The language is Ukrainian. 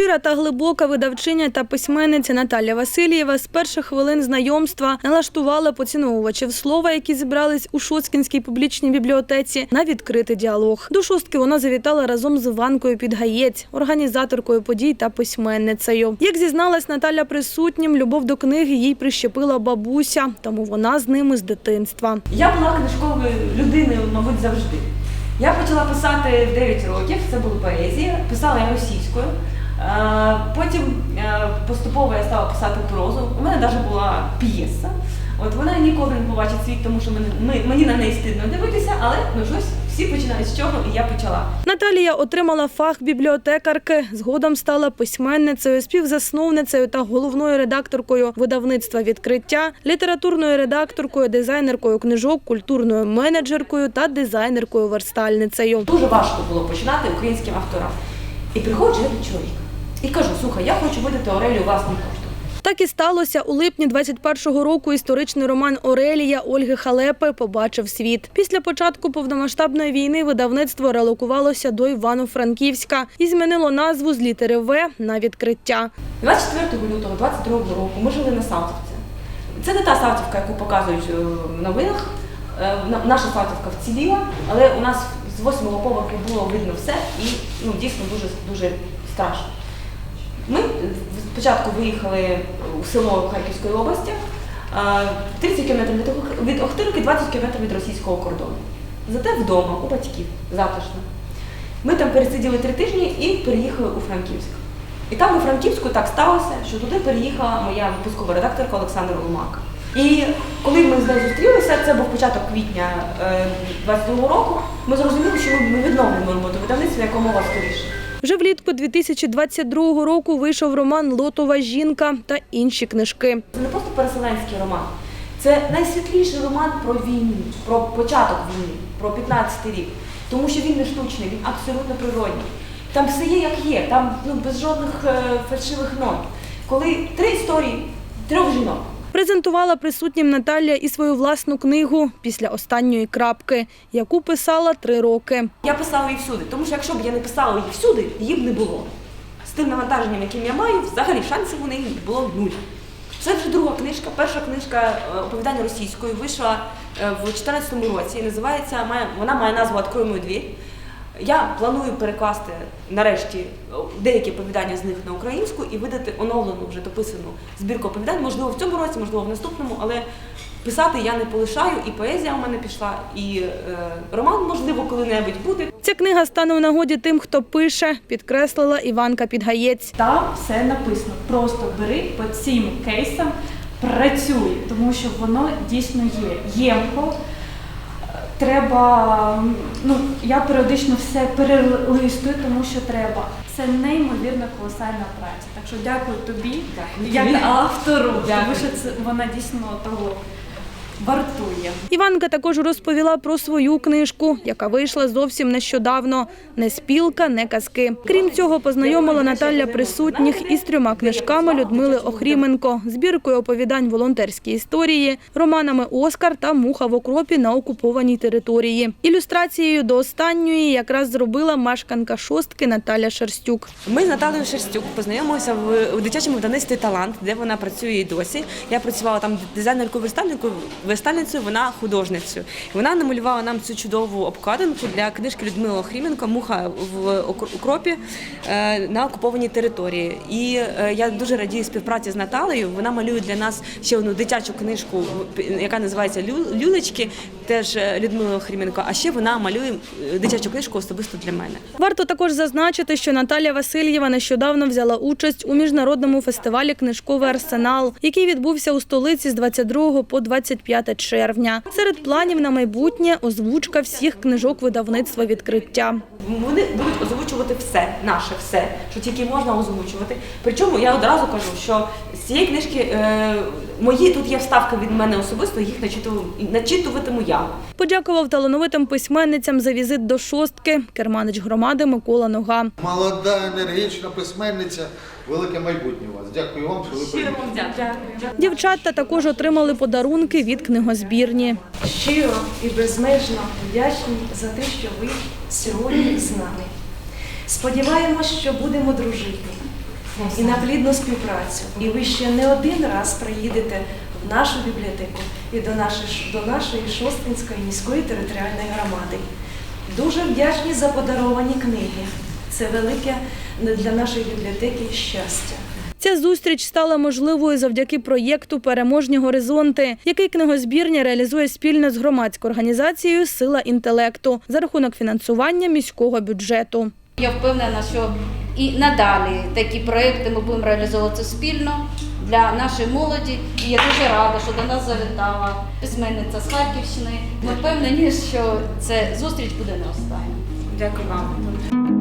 Щира та глибока видавчиня та письменниця Наталя Васильєва з перших хвилин знайомства налаштувала поціновувачів слова, які зібрались у Шоцкінській публічній бібліотеці, на відкритий діалог. До шостки вона завітала разом з Іванкою Підгаєць, організаторкою подій та письменницею. Як зізналась Наталя присутнім, любов до книги їй прищепила бабуся, тому вона з ними з дитинства. Я була книжковою людиною, мабуть, завжди. Я почала писати в 9 років, це була поезія, писала я російською. Е, Потім е, поступово я стала писати прозу. У мене навіть була п'єса. От вона ніколи не побачить світ, тому що мене, ми- мені на неї стидно дивитися, але ну щось всі починають з чого, і я почала. Наталія отримала фах бібліотекарки, згодом стала письменницею, співзасновницею та головною редакторкою видавництва відкриття, літературною редакторкою, дизайнеркою книжок, культурною менеджеркою та дизайнеркою-верстальницею. Дуже важко було починати українським авторам. І приходжу до чоловіка і кажу: слухай, я хочу видати Орелію власним коштом. Так і сталося у липні 21-го року. Історичний роман Орелія Ольги Халепи побачив світ. Після початку повномасштабної війни видавництво релокувалося до Івано-Франківська і змінило назву з літери В на відкриття. 24 лютого 22 року ми жили на Салтівці. Це не та Салтівка, яку показують е, в новинах. Е, на- Наша Салтівка вціліла, але у нас з восьмого поверху було видно все і ну, дійсно дуже, дуже страшно. Ми е, спочатку виїхали у село Харківської області, е, 30 км від Охтирки, 20 км від російського кордону. Зате вдома, у батьків, затишно. Ми там пересиділи три тижні і переїхали у Франківськ. І там у Франківську так сталося, що туди переїхала моя випускова редакторка Олександра Ломака. І коли ми з нею зустрілися, це був початок квітня е, 22-го року, ми зрозуміли, що ми відновлюємо роботу видавництва якомога скоріше. Вже влітку 2022 року вийшов роман Лотова жінка та інші книжки. Це не просто переселенський роман, це найсвітліший роман про війну, про початок війни, про 15-й рік. Тому що він не штучний, він абсолютно природній. Там все є як є, там ну, без жодних е, фальшивих нот. Коли три історії трьох жінок. Презентувала присутнім Наталія і свою власну книгу після останньої крапки, яку писала три роки. Я писала її всюди, тому що якщо б я не писала її всюди, її б не було. З тим навантаженням, яким я маю, взагалі шансів у неї було нуль. Це вже друга книжка. Перша книжка е, оповідання російською вийшла е, в 2014 році і називається вона має назву «Открой мою двір. Я планую перекласти нарешті е, деякі оповідання з них на українську і видати оновлену вже дописану збірку оповідань, можливо, в цьому році, можливо, в наступному, але писати я не полишаю, і поезія у мене пішла, і е, роман, можливо, коли-небудь буде. Ця книга стане у нагоді тим, хто пише, підкреслила Іванка Підгаєць. Там все написано. Просто бери по цим кейсам, працюй, тому що воно дійсно є. Ємко. Треба, ну я періодично все перелистую, тому що треба. Це неймовірно колосальна праця. Так що дякую тобі, Дякую як автору, тому що це вона дійсно того вартує. Іванка також розповіла про свою книжку, яка вийшла зовсім нещодавно. Не спілка, не казки. Крім цього, познайомила Наталя присутніх із трьома книжками Людмили Охріменко, збіркою оповідань волонтерські історії, романами Оскар та Муха в окропі на окупованій території. Ілюстрацією до останньої якраз зробила мешканка шостки Наталя Шерстюк. Ми з Наталею Шерстюк познайомилися в дитячому видавництві Талант, де вона працює і досі. Я працювала там дизайнеркою верстальникою верстальницею, вона художницею. Вона намалювала нам цю чудову обкладинку для книжки Людмили Охріменко Муха в укропі е, на окупованій території. І е, я дуже радію співпраці з Наталею. Вона малює для нас ще одну дитячу книжку, яка називається «Лю- Люлечки, теж е, Людмила Охріменко. А ще вона малює дитячу книжку особисто для мене. Варто також зазначити, що Наталія Васильєва нещодавно взяла участь у міжнародному фестивалі Книжковий арсенал, який відбувся у столиці з 22 по 25 червня. Серед планів на майбутнє озвучка всіх книжок видавництва відкриття. Вони будуть озвучувати все, наше все, що тільки можна озвучувати. Причому я одразу кажу, що з цієї книжки е, мої тут є вставки від мене особисто, їх начитував, начитуватиму я. Подякував талановитим письменницям за візит до шостки керманич громади Микола Нога. Молода, енергічна письменниця, велике майбутнє у вас. Дякую вам, що ви приїхали. Дякую. Дівчата також отримали подарунки від книгозбірні. щиро і безмежно вдячні за те, що ви сьогодні з нами. Сподіваємось, що будемо дружити і на плідну співпрацю. І ви ще не один раз приїдете в нашу бібліотеку і до нашої, до нашої Шосткинської міської територіальної громади. Дуже вдячні за подаровані книги. Це велике для нашої бібліотеки щастя. Ця зустріч стала можливою завдяки проєкту Переможні горизонти, який книгозбірня реалізує спільно з громадською організацією Сила інтелекту за рахунок фінансування міського бюджету. Я впевнена, що і надалі такі проекти ми будемо реалізовувати спільно для нашої молоді. І я дуже рада, що до нас завітала письменниця з Харківщини. Ми впевнені, що ця зустріч буде не остання. Дякую вам.